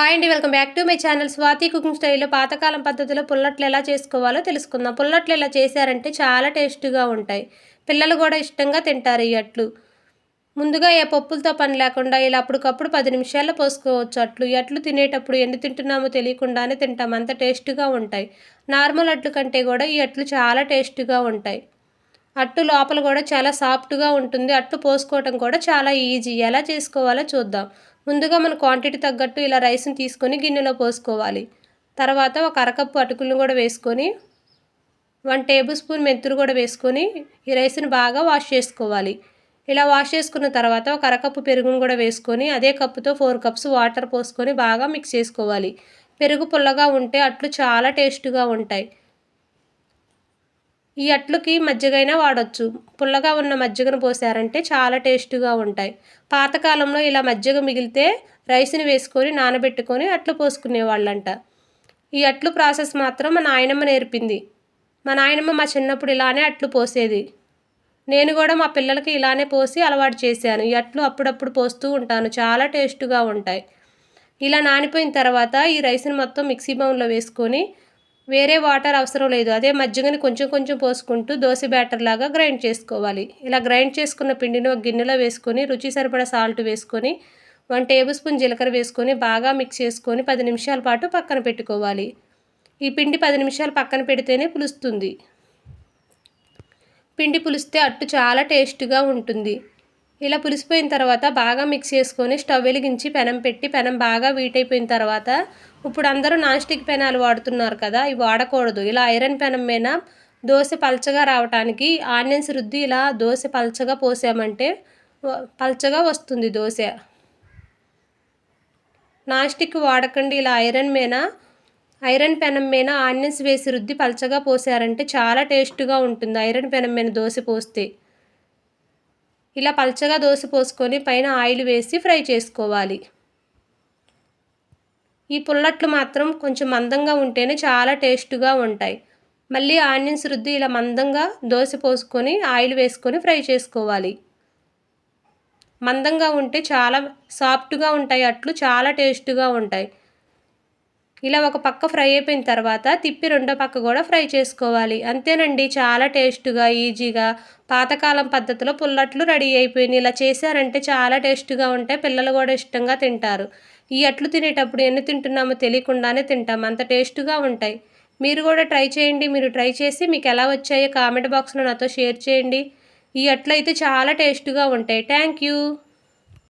Hi అండి welcome back to my channel Swathi cooking స్టైల్లో పాతకాలం పద్ధతిలో పుల్లట్లు ఎలా చేసుకోవాలో తెలుసుకుందాం. పుల్లట్లు ఎలా చేశారంటే చాలా టేస్టీగా ఉంటాయి. పిల్లలు కూడా ఇష్టంగా తింటారు ఈ అట్లు. ముందుగా ఏ పప్పులతో పని లేకుండా ఇలా అప్పటికప్పుడు పది నిమిషాల్లో పోసుకోవచ్చు అట్లు. ఈ అట్లు తినేటప్పుడు ఎన్ని తింటున్నామో తెలియకుండానే తింటాం. అంత టేస్ట్గా ఉంటాయి. నార్మల్ అట్లు కంటే కూడా ఈ అట్లు చాలా టేస్ట్గా ఉంటాయి. అట్టు లోపల కూడా చాలా సాఫ్ట్గా ఉంటుంది. అట్టు పోసుకోవటం కూడా చాలా ఈజీ. ఎలా చేసుకోవాలో చూద్దాం. ముందుగా మన క్వాంటిటీ తగ్గట్టు ఇలా రైస్ని తీసుకొని గిన్నెలో పోసుకోవాలి. తర్వాత ఒక అరకప్పు అటుకులను కూడా వేసుకొని వన్ టేబుల్ స్పూన్ మెంతులు కూడా వేసుకొని ఈ రైస్ని బాగా వాష్ చేసుకోవాలి. ఇలా వాష్ చేసుకున్న తర్వాత ఒక అరకప్పు పెరుగును కూడా వేసుకొని అదే కప్పుతో ఫోర్ కప్స్ వాటర్ పోసుకొని బాగా మిక్స్ చేసుకోవాలి. పెరుగు పుల్లగా ఉంటే అట్లు చాలా టేస్ట్గా ఉంటాయి. ఈ అట్లుకి మజ్జిగైనా వాడచ్చు. పుల్లగా ఉన్న మజ్జిగను పోసారంటే చాలా టేస్ట్గా ఉంటాయి. పాతకాలంలో ఇలా మజ్జిగ మిగిలితే రైస్ని వేసుకొని నానబెట్టుకొని అట్లు పోసుకునేవాళ్ళంట. ఈ అట్లు ప్రాసెస్ మాత్రం మా నాయనమ్మ నేర్పింది. మా నాయనమ్మ మా చిన్నప్పుడు ఇలానే అట్లు పోసేది. నేను కూడా మా పిల్లలకి ఇలానే పోసి అలవాటు చేశాను. ఈ అట్లు అప్పుడప్పుడు పోస్తూ ఉంటాను. చాలా టేస్ట్గా ఉంటాయి. ఇలా నానిపోయిన తర్వాత ఈ రైస్ని మొత్తం మిక్సీ బౌన్లో వేసుకొని వేరే వాటర్ అవసరం లేదు. అదే మజ్జిగని కొంచెం కొంచెం పోసుకుంటూ దోశ బ్యాటర్ లాగా గ్రైండ్ చేసుకోవాలి. ఇలా గ్రైండ్ చేసుకున్న పిండిని ఒక గిన్నెలో వేసుకొని రుచి సరిపడా సాల్ట్ వేసుకొని వన్ టేబుల్ స్పూన్ జీలకర్ర వేసుకొని బాగా మిక్స్ చేసుకొని పది నిమిషాల పాటు పక్కన పెట్టుకోవాలి. ఈ పిండి పది నిమిషాలు పక్కన పెడితేనే పులుస్తుంది. పిండి పులిస్తే అట్టు చాలా టేస్ట్గా ఉంటుంది. ఇలా పులిసిపోయిన తర్వాత బాగా మిక్స్ చేసుకొని స్టవ్ వెలిగించి పెనం పెట్టి పెనం బాగా వీట్ అయిపోయిన తర్వాత ఇప్పుడు అందరూ నాన్ స్టిక్ పెనాలు వాడుతున్నారు కదా ఇవి వాడకూడదు. ఇలా ఐరన్ పెనం మీద దోశ పల్చగా రావడానికి ఆనియన్స్ రుద్ది ఇలా దోశ పల్చగా పోసామంటే పల్చగా వస్తుంది దోశ. Non stick వాడకండి. ఇలా ఐరన్ మీద ఐరన్ పెనం మీద ఆనియన్స్ వేసి రుద్ది పల్చగా పోసారంటే చాలా టేస్ట్గా ఉంటుంది ఐరన్ పెనం మీద దోశ పోస్తే. ఇలా పల్చగా దోశ పోసుకొని పైన ఆయిల్ వేసి ఫ్రై చేసుకోవాలి. ఈ పుల్లట్లు మాత్రం కొంచెం మందంగా ఉంటేనే చాలా టేస్ట్గా ఉంటాయి. మళ్ళీ ఆనియన్స్ రుద్ది ఇలా మందంగా దోశ పోసుకొని ఆయిల్ వేసుకొని ఫ్రై చేసుకోవాలి. మందంగా ఉంటే చాలా సాఫ్ట్గా ఉంటాయి అట్లు చాలా టేస్ట్గా ఉంటాయి. ఇలా ఒక పక్క ఫ్రై అయిపోయిన తర్వాత తిప్పి రెండో పక్క కూడా ఫ్రై చేసుకోవాలి. అంతేనండి చాలా టేస్ట్గా ఈజీగా పాతకాలం పద్ధతిలో పుల్లట్లు రెడీ అయిపోయినాయి. ఇలా చేశారంటే చాలా టేస్ట్గా ఉంటాయి పిల్లలు కూడా ఇష్టంగా తింటారు. ఈ అట్లు తినేటప్పుడు ఎన్ని తింటున్నామో తెలియకుండానే తింటాం. అంత టేస్ట్గా ఉంటాయి. మీరు కూడా ట్రై చేయండి. మీరు ట్రై చేసి మీకు ఎలా వచ్చాయో కామెంట్ బాక్స్లో నాతో షేర్ చేయండి. ఈ అట్లయితే చాలా టేస్ట్గా ఉంటాయి. Thank you.